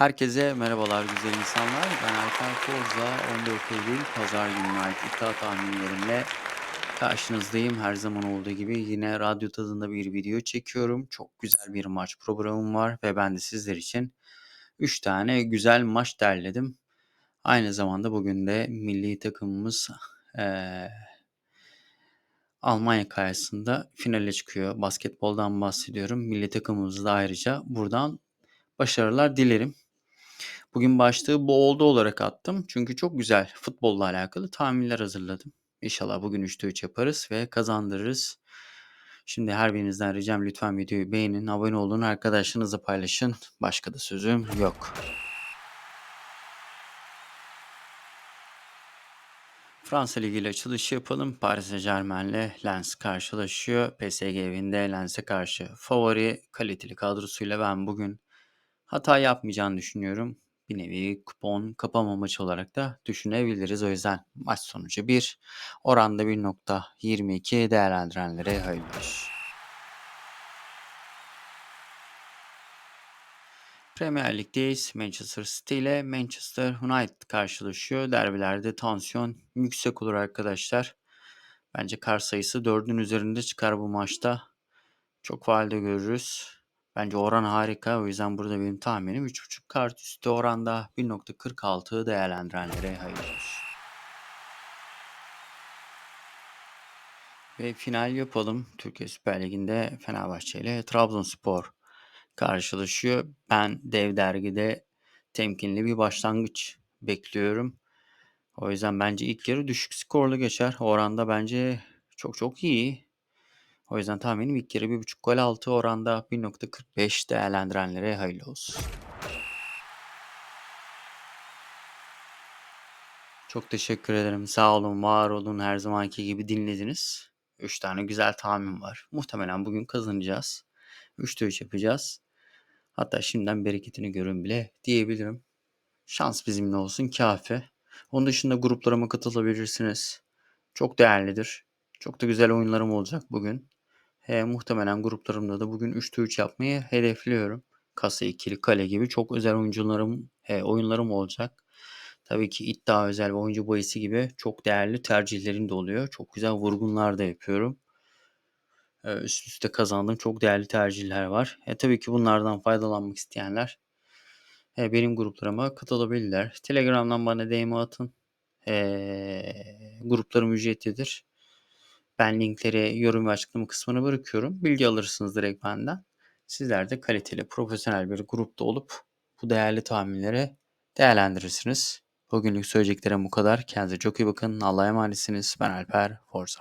Herkese merhabalar güzel insanlar. Ben Alper Forza. 14 Eylül Pazar gününe ait iddia tahminlerimle karşınızdayım. Her zaman olduğu gibi yine radyo tadında bir video çekiyorum. Çok güzel bir maç programım var ve ben de sizler için 3 tane güzel maç derledim. Aynı zamanda bugün de milli takımımız eee, Almanya karşısında finale çıkıyor. Basketboldan bahsediyorum. Milli takımımızı da ayrıca buradan başarılar dilerim. Bugün başlığı bu oldu olarak attım. Çünkü çok güzel futbolla alakalı tahminler hazırladım. İnşallah bugün 3'te 3 yaparız ve kazandırırız. Şimdi her birinizden ricam lütfen videoyu beğenin, abone olun, arkadaşlarınızla paylaşın. Başka da sözüm yok. Fransa Ligi ile açılış yapalım. Paris Saint Germain ile Lens karşılaşıyor. PSG evinde Lens'e karşı favori kaliteli kadrosuyla ben bugün hata yapmayacağını düşünüyorum. Bir nevi kupon kapama maçı olarak da düşünebiliriz. O yüzden maç sonucu 1, oranda 1.22 değerlendirenlere hayırlı. Premier Lig'deyiz. Manchester City ile Manchester United karşılaşıyor. Derbilerde tansiyon yüksek olur arkadaşlar. Bence kar sayısı 4'ün üzerinde çıkar bu maçta. Çok faalde görürüz. Bence oran harika. O yüzden burada benim tahminim 3.5 kart üstü oranda 1.46 değerlendirenlere hayırlı olsun. Ve final yapalım. Türkiye Süper Ligi'nde Fenerbahçe ile Trabzonspor karşılaşıyor. Ben dev dergide temkinli bir başlangıç bekliyorum. O yüzden bence ilk yarı düşük skorlu geçer. Oranda bence çok çok iyi. O yüzden tahminim ilk yarı 1.5 gol altı oranda 1.45 değerlendirenlere hayırlı olsun. Çok teşekkür ederim. Sağ olun, var olun. Her zamanki gibi dinlediniz. 3 tane güzel tahmin var. Muhtemelen bugün kazanacağız. 3'te 3 yapacağız. Hatta şimdiden bereketini görün bile diyebilirim. Şans bizimle olsun kafi. Onun dışında gruplarıma katılabilirsiniz. Çok değerlidir. Çok da güzel oyunlarım olacak bugün. He, muhtemelen gruplarımda da bugün 3'te 3 yapmayı hedefliyorum. Kasa ikili kale gibi çok özel oyuncularım, he, oyunlarım olacak. Tabii ki iddia özel ve oyuncu bahisi gibi çok değerli tercihlerim de oluyor. Çok güzel vurgunlar da yapıyorum. Ee, üst üste kazandığım çok değerli tercihler var. E, tabii ki bunlardan faydalanmak isteyenler e, benim gruplarıma katılabilirler. Telegram'dan bana DM atın. E, gruplarım ücretlidir. Ben linkleri yorum ve açıklama kısmına bırakıyorum. Bilgi alırsınız direkt benden. Sizler de kaliteli, profesyonel bir grupta olup bu değerli tahminleri değerlendirirsiniz. Bugünlük söyleyeceklerim bu kadar. Kendinize çok iyi bakın. Allah'a emanetsiniz. Ben Alper Forza.